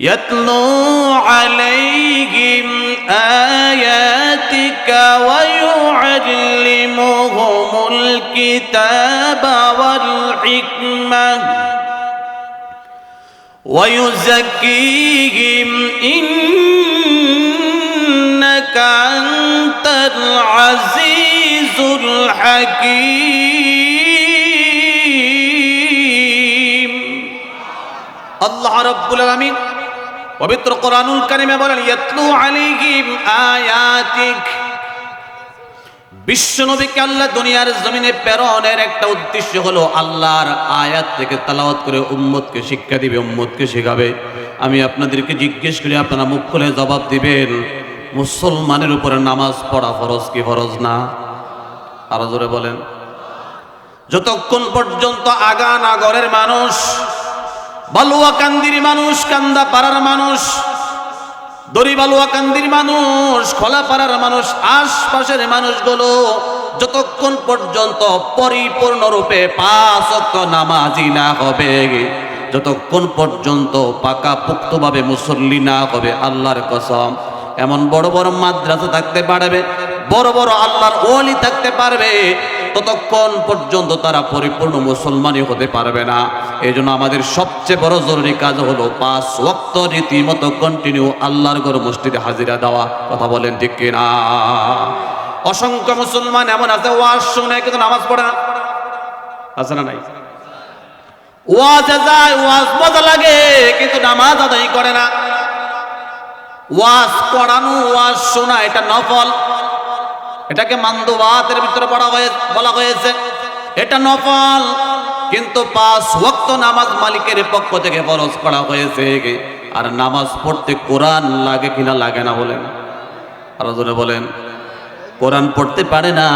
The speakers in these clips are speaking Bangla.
يتلو عليهم آياتك ويعلمهم الكتاب والحكمة ويزكيهم إنك أنت العزيز الحكيم. الله رب العالمين পবিত্র কোরআনুল কারিমে বলেন, ইয়াতলু আলাইহিম আয়াতিক। বিশ্ব নবীকে আল্লাহ দুনিয়ার জমিনে প্রেরণের একটা উদ্দেশ্য হলো আল্লাহর আয়াত থেকে তালাওয়াত করে উম্মতকে শিক্ষা দিবে, উম্মতকে শেখাবে। আমি আপনাদেরকে জিজ্ঞেস করি, আপনারা মুখ খুলে জবাব দিবেন, মুসলমানের উপরে নামাজ পড়া ফরজ কি ফরজ না? আরও জোরে বলেন। যতক্ষণ পর্যন্ত আগা নাগরের মানুষ বালুয়া কান্দির মানুষ, কান্দা পাড়ার মানুষ, দড়ি বালুয়া কান্দির মানুষ, খোলা পাড়ার মানুষ, আশপাশের মানুষগুলো যতক্ষণ পর্যন্ত পরিপূর্ণরূপে পাঁচ নামাজি না হবে, যতক্ষণ পর্যন্ত পাকা পুক্তভাবে মুসল্লি না হবে, আল্লাহর কসম, এমন বড় বড় মাদ্রাসা থাকতে পারবে, বড় বড় আল্লাহর ওলি থাকতে পারবে ততক্ষণ পর্যন্ত তারা পরিপূর্ণ মুসলমানই হতে পারবে না। এই জন্য আমাদের সবচেয়ে বড় জরুরি কাজ হলো পাঁচ ওয়াক্ত রীতিমতো কন্টিনিউ আল্লাহর ঘর মসজিদে হাজিরা দেওয়া। কথা বলেন ঠিক কিনা? অসংখ্য মুসলমান এমন আছে, ওয়াজ শুনে কিন্তু নামাজ পড়ে না। আছে না নাই? ওয়াজে যায়, ওয়াজ মজা লাগে, কিন্তু নামাজ আদায় করে না। ওয়াজ পড়ানো, ওয়াজ শোনা, এটা নফল। এটাকে মান্দুবাতের ভিতরে পড়া হয়ে বলা হয়েছে। এটা নফল, কিন্তু পাঁচ ওয়াক্ত নামাজ মালিকের পক্ষ থেকে ফরজ করা হয়েছে। আর নামাজ পড়তে কোরআন লাগে কিনা লাগে না বলেন। আরও জোরে বলেন। কোরআন পড়তে পারে না,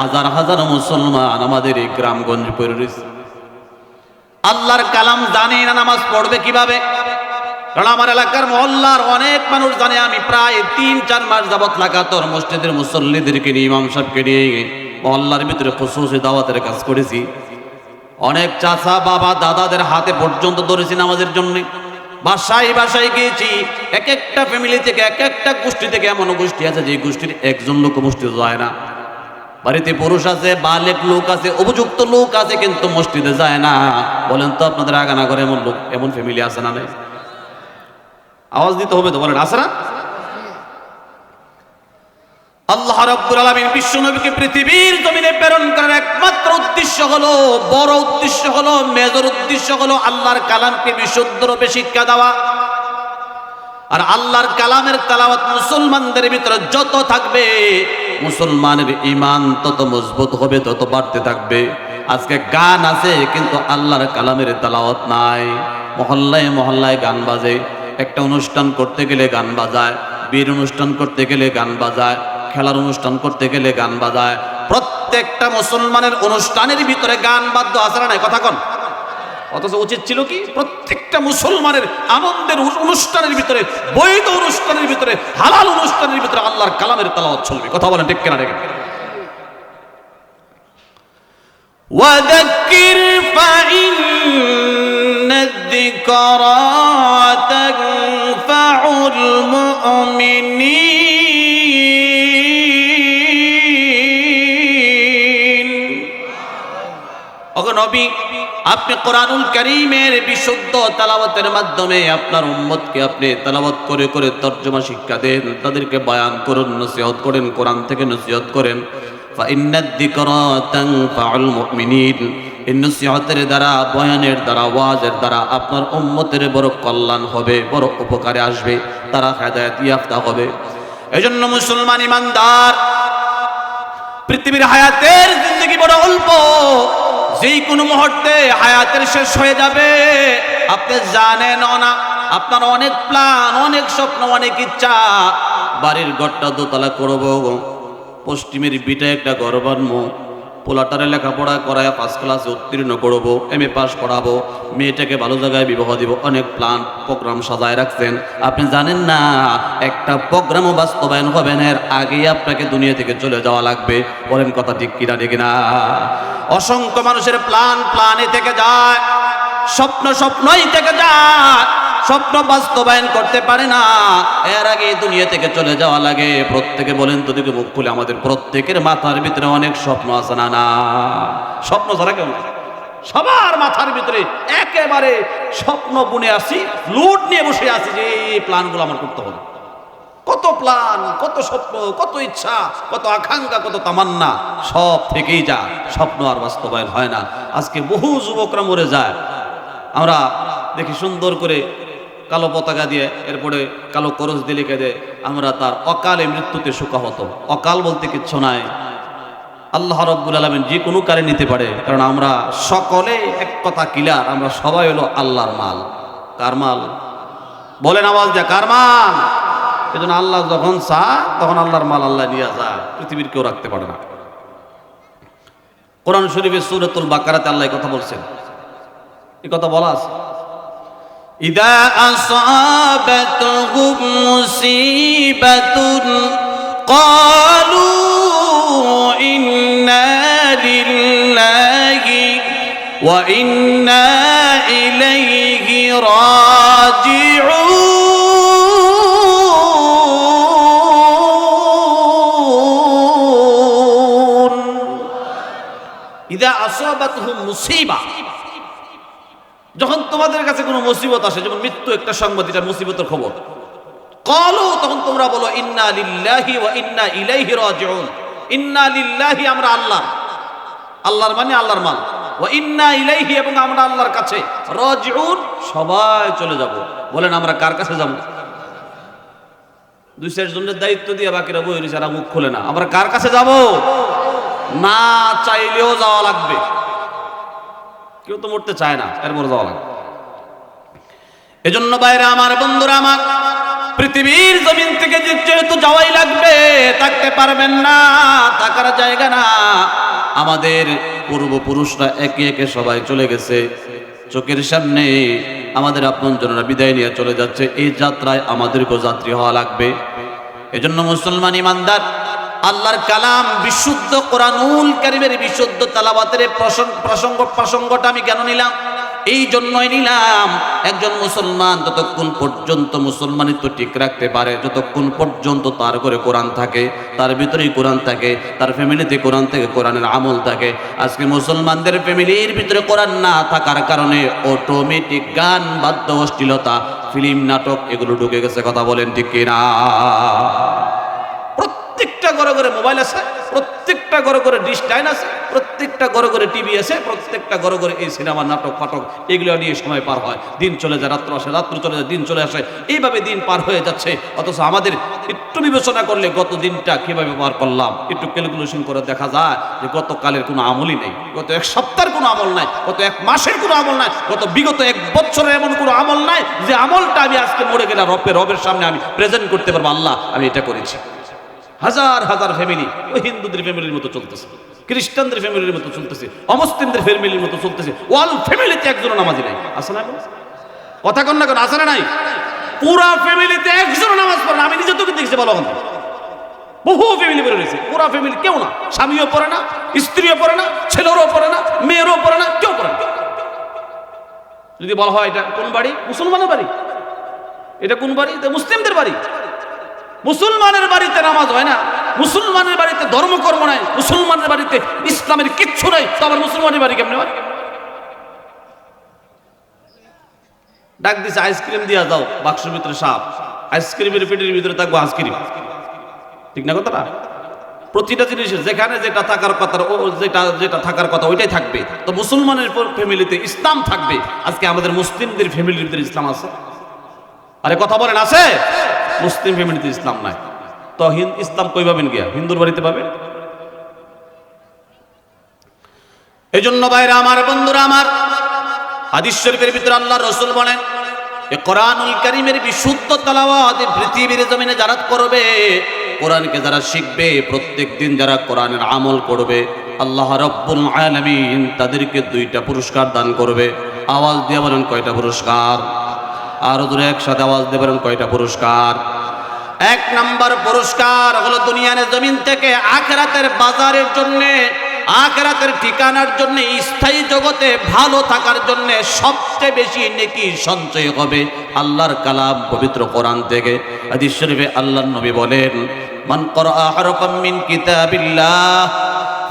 হাজার হাজার মুসলমান আমাদের এই গ্রামগঞ্জ পড়ে আল্লাহর কালাম জানে না নামাজ পড়বে কীভাবে? কারণ আমার এলাকার মহল্লার অনেক মানুষ জানে আমি প্রায় তিন, চার মাস যাবৎ লাগাতর মসজিদের মুসল্লিদেরকে নিয়ে, ইমাম সাহেবকে নিয়ে মহল্লার ভিতরে খুশুসি দাওয়াতের কাজ করেছি। অনেক চাচা, বাবা, দাদাদের হাতে পর্যন্ত ধরেছি নামাজের জন্য। বাসায় বাসায় গিয়েছি। এক একটা ফ্যামিলি থেকে, এক একটা গোষ্ঠী থেকে এমন গোষ্ঠী আছে যে গোষ্ঠীর একজন লোক মসজিদে যায় না। বাড়িতে পুরুষ আছে, বালেক লোক আছে উপযুক্ত লোক আছে, কিন্তু মসজিদে যায় না। বলেন তো আপনাদের আগানা করে এমন লোক, এমন ফ্যামিলি আছে না নাই? আওয়াজ দিতে হবে তো, বলেন আছে না আল্লাহ রাব্বুল আলামিন বিশ্ব নবীকে পৃথিবীর জমিনে প্রেরণ করার একমাত্র উদ্দেশ্য হলো, বড় উদ্দেশ্য হলো, মেজর উদ্দেশ্য হলো আল্লাহর কালামকে বিশুদ্ধ রূপে শিক্ষা দেওয়া। আর আল্লাহর কালামের তালাওয়াত মুসলমানদের ভিতরে যত থাকবে, মুসলমানের ইমান তত মজবুত হবে, তত বাড়তে থাকবে। আজকে গান আছে, কিন্তু আল্লাহর কালামের তালাওয়াত নাই। মহল্লায় মহল্লায় গান বাজে। একটা অনুষ্ঠান করতে গেলে গান বাজায় বীর অনুষ্ঠান করতে গেলে গান বাজায় খেলার অনুষ্ঠান করতে গেলে গান বাজায় প্রত্যেকটা মুসলমানের অনুষ্ঠানের ভিতরে গান বাদ্য আছে না নাই কথা কন অথচ উচিত ছিল কি প্রত্যেকটা মুসলমানের আনন্দের উস- অনুষ্ঠানের ভিতরে বৈধ অনুষ্ঠানের ভিতরে হালাল অনুষ্ঠানের ভিতরে আল্লাহর কালামের তালাওয়াত চলবে কথা বলেন ঠিক কেনা রেখে وذكر فإن الذكرى المؤمنين ওগো নবী আপনি কোরআনুল করিমের বিশুদ্ধ তালাওয়াতের মাধ্যমে আপনার উম্মতকে আপনি তালাওয়াত করে করে তর্জমা শিক্ষা দেন তাদেরকে বয়ান করুন নসিহত করেন কোরআন থেকে নসিহত করেন فإن الذكرى تنفع المؤمنين এই নসিহতের দ্বারা, বয়ানের দ্বারা, ওয়াজের দ্বারা আপনার উম্মতের বড় কল্যাণ হবে, বড় উপকারে আসবে, তারা হেদায়ত ইয়াফতা হবে। এজন্য মুসলমান ইমানদার, পৃথিবীর হায়াতের জিন্দগি বড় অল্প যেই কোনো মুহূর্তে হায়াতের শেষ হয়ে যাবে। আপনি জানেন না, আপনার অনেক প্ল্যান, অনেক স্বপ্ন, অনেক ইচ্ছা, বাড়ির ঘরটা দোতলা করব, পশ্চিমের বিটা একটা ঘর বানবো। পোলাটারে লেখাপড়া করায় পাঁচ ক্লাসে উত্তীর্ণ করব এম এ পাস করাবো, মেয়েটাকে ভালো জায়গায় বিবাহ দিব, অনেক প্ল্যান প্রোগ্রাম সাজায় রাখছেন। আপনি জানেন না, একটা প্রোগ্রামও বাস্তবায়ন হবে এর আগেই আপনাকে দুনিয়া থেকে চলে যাওয়া লাগবে। বলেন কথা ঠিক কিনা, ঠিক না? অসংখ্য মানুষের প্ল্যান প্ল্যানে থেকে যায়, স্বপ্ন স্বপ্নই থেকে যায়। স্বপ্ন বাস্তবায়ন করতে পারে না। এর আগে দুনিয়া থেকে চলে যাওয়া লাগে। প্রত্যেকে বলেন তো দিকে মুখ খুলে আমাদের প্রত্যেকের মাথার ভিতরে অনেক স্বপ্ন আছে না না? স্বপ্ন ছাড়া কেউ। সবার মাথার ভিতরে একেবারে স্বপ্ন বুনে আসি, লুট নিয়ে বসে আছি যে, এই প্ল্যানগুলো আমার করতে হবে। কত প্ল্যান, কত স্বপ্ন, কত ইচ্ছা, কত আকাঙ্ক্ষা, কত তামান্না, সব থেকেই যা। স্বপ্ন আর বাস্তবায়ন হয় না। আজকে বহু যুবকরা মরে যায়। আমরা দেখি সুন্দর করে কালো পতাকা দিয়ে এরপরে কালো করজ দিয়ে লিখে দেয়, আমরা তার অকালে মৃত্যুতে শোকাহত। অকাল বলতে কিচ্ছু নাই। আল্লাহ রব্বুল আলমেন যে কোনো কারে নিতে পারে, কারণ আমরা সকলে এক কথা কিলার আমরা সবাই হলো আল্লাহর মাল। কার মাল? বলেন আওয়াজ দেয়, কার মাল? এজন্য আল্লাহ যখন চা তখন আল্লাহর মাল আল্লাহ নিয়ে যায়। পৃথিবীর কেউ রাখতে পারে না। কোরআন শরীফের সুরতুল বাকারাতে আল্লাহ কথা বলছেন। এই কথা বলা আছে। إذا أصابتهم مصيبة قالوا إنا لله وإنا إليه راجعون. إذا أصابتهم مصيبة যখন তোমাদের কাছে কোনো মুসিবত আসে, যেমন মৃত্যু একটা সংবাদ, এটা মুসিবতের খবর কলো তখন তোমরা বলো, ইন্না লিল্লাহি ওয়া ইন্না ইলাইহি রাজিউন। ইন্না লিল্লাহি, আমরা আল্লাহ। আল্লাহর মানে আল্লাহর মাল। ওয়া ইন্না ইলাইহি, এবং আমরা আল্লাহর কাছে রাজিউন। সবাই চলে যাব। বলেন, আমরা কার কাছে যাব? দুই চার জনের দায়িত্ব দিয়ে বাকিরা বই রয়েছে মুখ খোলে না। আমরা কার কাছে যাব? না চাইলেও যাওয়া লাগবে। কেউ তো মরতে চায় না এরপর যাওয়া লাগবে। এজন্য বাইরে আমার বন্ধুরা, আমার পৃথিবীর জমিন থেকে যেহেতু যাওয়াই লাগবে, থাকতে পারবেন না, থাকার জায়গা না। আমাদের পূর্বপুরুষরা একে একে সবাই চলে গেছে। চোখের সামনে আমাদের আপন জনরা বিদায় নিয়ে চলে যাচ্ছে। এই যাত্রায় আমাদেরকেও যাত্রী হওয়া লাগবে। এজন্য মুসলমান ইমানদার আল্লাহর কালাম, বিশুদ্ধ কোরআনুল কারিমের বিশুদ্ধ তালাবাতের প্রসঙ্গ প্রসঙ্গ, প্রসঙ্গটা আমি কেন নিলাম? এই জন্যই নিলাম, একজন মুসলমান যতক্ষণ পর্যন্ত মুসলমানিত্ব ঠিক রাখতে পারে, যতক্ষণ পর্যন্ত তার ঘরে কোরআন থাকে, তার ভিতরেই কোরআন থাকে, তার ফ্যামিলিতে কোরআন থেকে, কোরআনের আমল থাকে, আজকে মুসলমানদের ফ্যামিলির ভিতরে কোরআন না থাকার কারণে অটোমেটিক গান, বাদ্য, অশ্লীলতা ফিল্ম নাটক, এগুলো ঢুকে গেছে, কথা বলেন ঠিক কিনা? ঘরে মোবাইল আছে, প্রত্যেকটা ঘরে ঘরে ডিশ টাইন আছে, প্রত্যেকটা ঘরে ঘরে টিভি আছে, প্রত্যেকটা ঘরে ঘরে এই সিনেমা, নাটক, ফাটক, এগুলো নিয়ে সময় পার হয়। দিন চলে যায়, রাত্র আসে, রাত্র চলে যায়, দিন চলে আসে। এইভাবে দিন পার হয়ে যাচ্ছে। অথচ আমাদের একটু বিবেচনা করলে গত দিনটা কীভাবে পার করলাম? একটু ক্যালকুলেশন করে দেখা যায় যে গতকালের কোনো আমলই নেই। গত এক সপ্তাহের কোনো আমল নাই, গত এক মাসের কোনো আমল নাই, গত বিগত এক বছরের এমন কোনো আমল নাই যে আমলটা আমি আজকে মরে গেলাম, রবের রবের সামনে আমি প্রেজেন্ট করতে পারব। আল্লাহ, আমি এটা করেছি। হাজার হাজার ফ্যামিলি ওই হিন্দুদের ফ্যামিলির মতো চলতেছে, খ্রিস্টানদের ফ্যামিলির মতো চলতেছে, অমুসলিমদের ফ্যামিলির মতো চলতেছে, ওয়াল ফ্যামিলিতে একজন নামাজি নাই। আছে না কথা কন না কেন, আছে না নাই? পুরা ফ্যামিলিতে একজন নামাজ পড়ে আমি নিজে তোকে দেখছি বলো বহু ফ্যামিলি বেরো রয়েছে পুরা ফ্যামিলি কেউ না। স্বামীও পড়ে না, স্ত্রীও পড়ে না, ছেলেরও পড়ে না, মেয়েরও পড়ে না, কেউ পড়ে না। যদি বলা হয় এটা কোন বাড়ি? মুসলমানের বাড়ি। এটা কোন বাড়ি? মুসলিমদের বাড়ি। মুসলমানের বাড়িতে নামাজ হয় না। মুসলমানের বাড়িতে ধর্মকর্ম নাই। মুসলমানের বাড়িতে ইসলামের কিচ্ছু নাই। তো আবার মুসলমানের বাড়ি কেমনে হয়? ডাক দিছে, আইসক্রিম দিয়া দাও বাক্সের ভিতরে সাপ। আইসক্রিমের পেটের ভিতরে থাকব আইসক্রিম। ঠিক না কথাটা? প্রতিটা জিনিসের, যেখানে যেটা থাকার কথা, ও যেটা যেটা থাকার কথা, ওইটাই থাকবে। তো মুসলমানের ফ্যামিলিতে ইসলাম থাকবে। আজকে আমাদের মুসলিমদের ফ্যামিলির ভিতরে ইসলাম আছে। আরে কথা বলেন, আছে? মুসলিম ফ্যামিলিতে ইসলাম নাই। তো হিন- ইসলাম কই পাবেন গিয়া? হিন্দুর বাড়িতে পাবে এই জন্য বাইরে আমার, বন্ধুরা আমার, হাদিস শরীফের ভিতরে আল্লাহ রসুল বলেন, এ কোরআনুল কারিমের বিশুদ্ধ তালাওয়াত পৃথিবীর জমিনে যারা করবে, কোরআনকে যারা শিখবে, প্রত্যেক দিন যারা কোরআনের আমল করবে, আল্লাহ রব্বুল আলামিন তাদেরকে দুইটা পুরস্কার দান করবে। আওয়াজ দিয়ে বলেন কয়টা পুরস্কার? আরও দূরে একসাথে আওয়াজ দিয়ে বলেন কয়টা পুরস্কার? এক নাম্বার পুরস্কার হলো দুনিয়ার জমিন থেকে আখরাতের বাজারের জন্য, আখেরাতের ঠিকানার জন্য, স্থায়ী জগতে ভালো থাকার জন্য সবচেয়ে বেশি নেকি সঞ্চয় হবে আল্লাহর কালাম পবিত্র কোরআন থেকে। হাদিস শরীফে আল্লাহর নবী বলেন, মান করা হরফাম মিন কিতাবিল্লাহ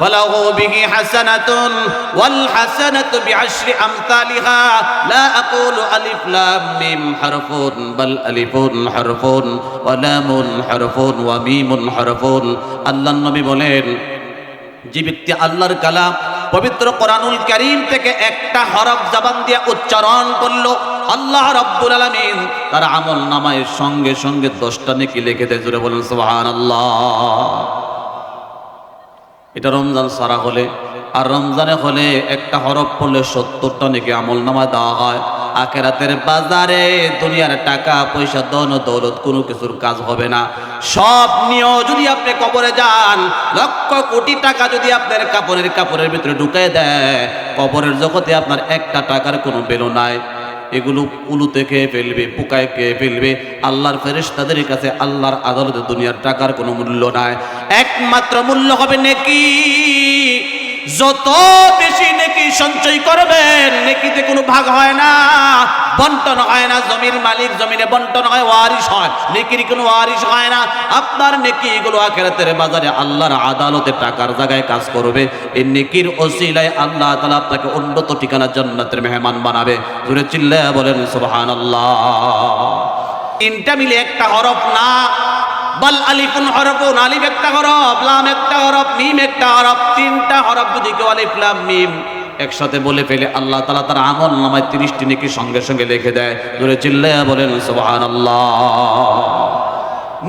فله به حسنة والحسنة بعشر أمثالها لا أقول ألف لام ميم حرف بل ألف حرف ولام حرف وميم حرف আল্লাহ নবী বলেন যে ব্যক্তি আল্লাহর কালাম পবিত্র কোরআনুল করিম থেকে একটা হরফ জবান দিয়ে উচ্চারণ করলো আল্লাহ রব্বুল আলামিন তার আমল নামায় সঙ্গে সঙ্গে দশটা নেকি লিখে দেয় জুড়ে বলেন সুবহানাল্লাহ এটা রমজান সারা হলে। আর রমজানে হলে একটা হরফ পড়লে সত্তরটা নাকি আমল নামা দেওয়া হয়। আখেরাতের বাজারে দুনিয়ার টাকা, পয়সা দন দৌলত কোনো কিছুর কাজ হবে না। সব নিয়েও যদি আপনি কবরে যান, লক্ষ কোটি টাকা যদি আপনার কাপড়ের কাপড়ের ভিতরে ঢুকে দেয়, কবরের জগতে আপনার একটা টাকার কোনো বেলো নাই। এগুলো উলুতে খেয়ে ফেলবে, পোকায় খেয়ে ফেলবে। আল্লাহর ফেরেশতাদের কাছে আল্লাহর আদালতে দুনিয়ার টাকার কোনো মূল্য নাই। একমাত্র মূল্য হবে নেকি? যত বেশি নেকি সঞ্চয় করবেন নেকিতে কোনো ভাগ হয় না। বন্টন হয় না, জমির মালিক জমিনে বন্টন হয়, ওয়ারিশ হয়। নেকির কোনো ওয়ারিশ হয় না। আপনার নেকি এগুলো আখেরাতের বাজারে আল্লাহর আদালতে টাকার জায়গায় কাজ করবে। এই নেকির ওসিলায় আল্লাহ তাআলা আপনাকে উন্নত ঠিকানা জান্নাতের মেহমান বানাবে। জুড়ে চিল্লায় বলেন, সুবহানাল্লাহ। তিনটা মিলে একটা হরফ না। বাল আলিফুন হরফুন, আলিফ একটা হরফ, লাম একটা হরফ, মিম একটা হরফ, তিনটা হরফ যদি কেউ আলিফ, লাম, মিম একসাথে বলে ফেলে, আল্লাহ তালা তার আমল নামায় তিরিশটি নেকি সঙ্গে সঙ্গে লিখে দেয়। ধরে চিল্লায়া বলেন সুবহান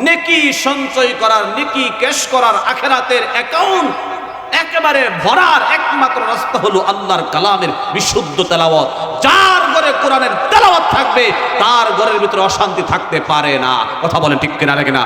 নেকি সঞ্চয় করার, নেকি ক্যাশ করার আখেরাতের অ্যাকাউন্ট একেবারে ভরার একমাত্র রাস্তা হলো আল্লাহর কালামের বিশুদ্ধ তেলাওয়াত। যার ঘরে কোরআনের তেলাওয়াত থাকবে, তার ঘরের ভিতরে অশান্তি থাকতে পারে না। কথা বলেন ঠিক কিনা রেখে না